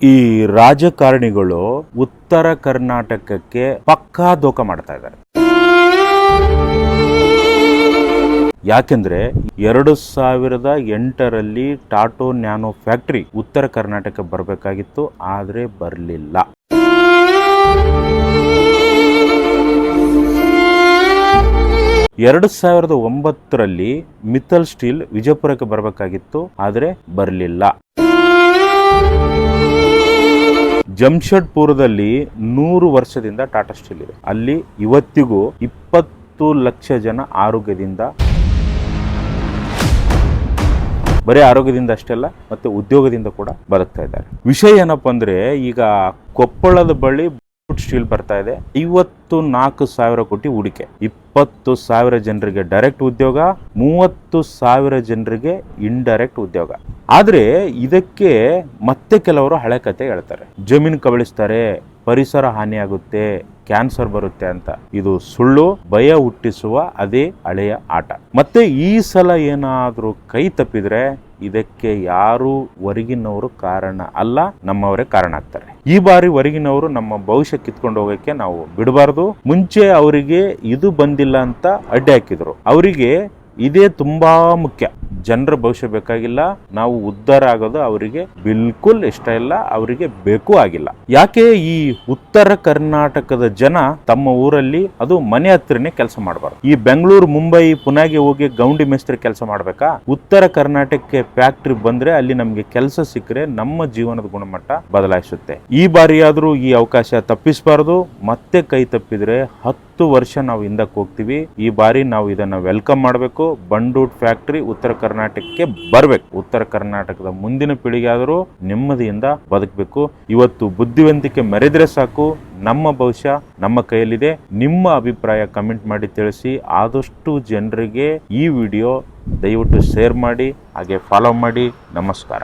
ಈ ರಾಜಕಾರಣಿಗಳು ಉತ್ತರ ಕರ್ನಾಟಕಕ್ಕೆ ಪಕ್ಕಾ ದೋಖ ಮಾಡ್ತಾ ಇದ್ದಾರೆ. ಯಾಕೆಂದ್ರೆ ಎರಡು ಸಾವಿರದ ಎಂಟರಲ್ಲಿ ಟಾಟೋ ನ್ಯಾನೋ ಫ್ಯಾಕ್ಟರಿ ಉತ್ತರ ಕರ್ನಾಟಕ ಬರಬೇಕಾಗಿತ್ತು, ಆದರೆ ಬರಲಿಲ್ಲ. ಎರಡು ಸಾವಿರದ ಒಂಬತ್ತರಲ್ಲಿ ಮಿತ್ತಲ್ ಸ್ಟೀಲ್ ವಿಜಯಪುರಕ್ಕೆ ಬರಬೇಕಾಗಿತ್ತು, ಆದರೆ ಬರಲಿಲ್ಲ. ಜಮ್ಶೆಡ್ಪುರದಲ್ಲಿ ನೂರು ವರ್ಷದಿಂದ ಟಾಟಾ ಸ್ಟೀಲ್ ಇದೆ. ಅಲ್ಲಿ ಇವತ್ತಿಗೂ ಇಪ್ಪತ್ತು ಲಕ್ಷ ಜನ ಆರೋಗ್ಯದಿಂದ ಬರೀ ಆರೋಗ್ಯದಿಂದ ಅಷ್ಟೇ ಅಲ್ಲ, ಮತ್ತೆ ಉದ್ಯೋಗದಿಂದ ಕೂಡ ಬದುಕ್ತಾ ಇದ್ದಾರೆ. ವಿಷಯ ಏನಪ್ಪ ಅಂದ್ರೆ, ಈಗ ಕೊಪ್ಪಳದ ಬಳಿ ಸ್ಟೀಲ್ ಬರ್ತಾ ಇದೆ. ಐವತ್ತು ನಾಲ್ಕು ಸಾವಿರ ಕೋಟಿ ಹೂಡಿಕೆ. ಇಪ್ಪತ್ತು ಸಾವಿರ ಜನರಿಗೆ ಡೈರೆಕ್ಟ್ ಉದ್ಯೋಗ, ಮೂವತ್ತು ಸಾವಿರ ಜನರಿಗೆ ಇಂಡೈರೆಕ್ಟ್ ಉದ್ಯೋಗ. ಆದ್ರೆ ಇದಕ್ಕೆ ಮತ್ತೆ ಕೆಲವರು ಹಳೆ ಕತೆ ಹೇಳ್ತಾರೆ. ಜಮೀನು ಕಬಳಿಸ್ತಾರೆ, ಪರಿಸರ ಹಾನಿಯಾಗುತ್ತೆ, ಕ್ಯಾನ್ಸರ್ ಬರುತ್ತೆ ಅಂತ. ಇದು ಸುಳ್ಳು, ಭಯ ಹುಟ್ಟಿಸುವ ಅದೇ ಹಳೆಯ ಆಟ. ಮತ್ತೆ ಈ ಸಲ ಏನಾದರೂ ಕೈ ತಪ್ಪಿದ್ರೆ ಇದಕ್ಕೆ ಯಾರು ಹೊರಗಿನವರು ಕಾರಣ ಅಲ್ಲ, ನಮ್ಮವರೇ ಕಾರಣ ಆಗ್ತಾರೆ. ಈ ಬಾರಿ ಹೊರಗಿನವರು ನಮ್ಮ ಭವಿಷ್ಯ ಕಿತ್ಕೊಂಡು ಹೋಗಕ್ಕೆ ನಾವು ಬಿಡಬಾರ್ದು. ಮುಂಚೆ ಅವರಿಗೆ ಇದು ಬಂದಿಲ್ಲ ಅಂತ ಅಡ್ಡಿ ಹಾಕಿದ್ರು. ಅವರಿಗೆ ಇದೇ ತುಂಬಾ ಮುಖ್ಯ. ಜನರ ಭವಿಷ್ಯ ಬೇಕಾಗಿಲ್ಲ. ನಾವು ಉದ್ಧಾರ ಆಗೋದು ಅವರಿಗೆ ಬಿಲ್ಕುಲ್ ಇಷ್ಟ ಇಲ್ಲ, ಅವರಿಗೆ ಬೇಕು ಆಗಿಲ್ಲ. ಯಾಕೆ ಈ ಉತ್ತರ ಕರ್ನಾಟಕದ ಜನ ತಮ್ಮ ಊರಲ್ಲಿ ಅದು ಮನೆ ಹತ್ರನೇ ಕೆಲಸ ಮಾಡಬಾರ್ದು. ಈ ಬೆಂಗಳೂರು, ಮುಂಬೈ, ಪುನಾಗೆ ಹೋಗಿ ಗೌಂಡಿ ಮೇಸ್ತ್ರಿ ಕೆಲಸ ಮಾಡ್ಬೇಕಾ? ಉತ್ತರ ಕರ್ನಾಟಕಕ್ಕೆ ಫ್ಯಾಕ್ಟ್ರಿ ಬಂದ್ರೆ ಅಲ್ಲಿ ನಮಗೆ ಕೆಲಸ ಸಿಕ್ಕರೆ ನಮ್ಮ ಜೀವನದ ಗುಣಮಟ್ಟ ಬದಲಾಯಿಸುತ್ತೆ. ಈ ಬಾರಿಯಾದ್ರೂ ಈ ಅವಕಾಶ ತಪ್ಪಿಸಬಾರದು. ಮತ್ತೆ ಕೈ ತಪ್ಪಿದ್ರೆ ಹತ್ತು ವರ್ಷ ನಾವು ಹಿಂದಕ್ಕೆ ಹೋಗ್ತೀವಿ. ಈ ಬಾರಿ ನಾವು ಇದನ್ನ ವೆಲ್ಕಮ್ ಮಾಡಬೇಕು. ಬಂಡೂಟ್ ಫ್ಯಾಕ್ಟ್ರಿ ಉತ್ತರ ಕರ್ನಾಟಕಕ್ಕೆ ಬರಬೇಕು. ಉತ್ತರ ಕರ್ನಾಟಕದ ಮುಂದಿನ ಪೀಳಿಗೆ ಆದರೂ ನೆಮ್ಮದಿಯಿಂದ ಬದುಕಬೇಕು. ಇವತ್ತು ಬುದ್ಧಿವಂತಿಕೆ ಮೆರೆದ್ರೆ ಸಾಕು. ನಮ್ಮ ಭವಿಷ್ಯ ನಮ್ಮ ಕೈಯಲ್ಲಿದೆ. ನಿಮ್ಮ ಅಭಿಪ್ರಾಯ ಕಮೆಂಟ್ ಮಾಡಿ ತಿಳಿಸಿ. ಆದಷ್ಟು ಜನರಿಗೆ ಈ ವಿಡಿಯೋ ದಯವಿಟ್ಟು ಶೇರ್ ಮಾಡಿ. ಹಾಗೆ ಫಾಲೋ ಮಾಡಿ. ನಮಸ್ಕಾರ.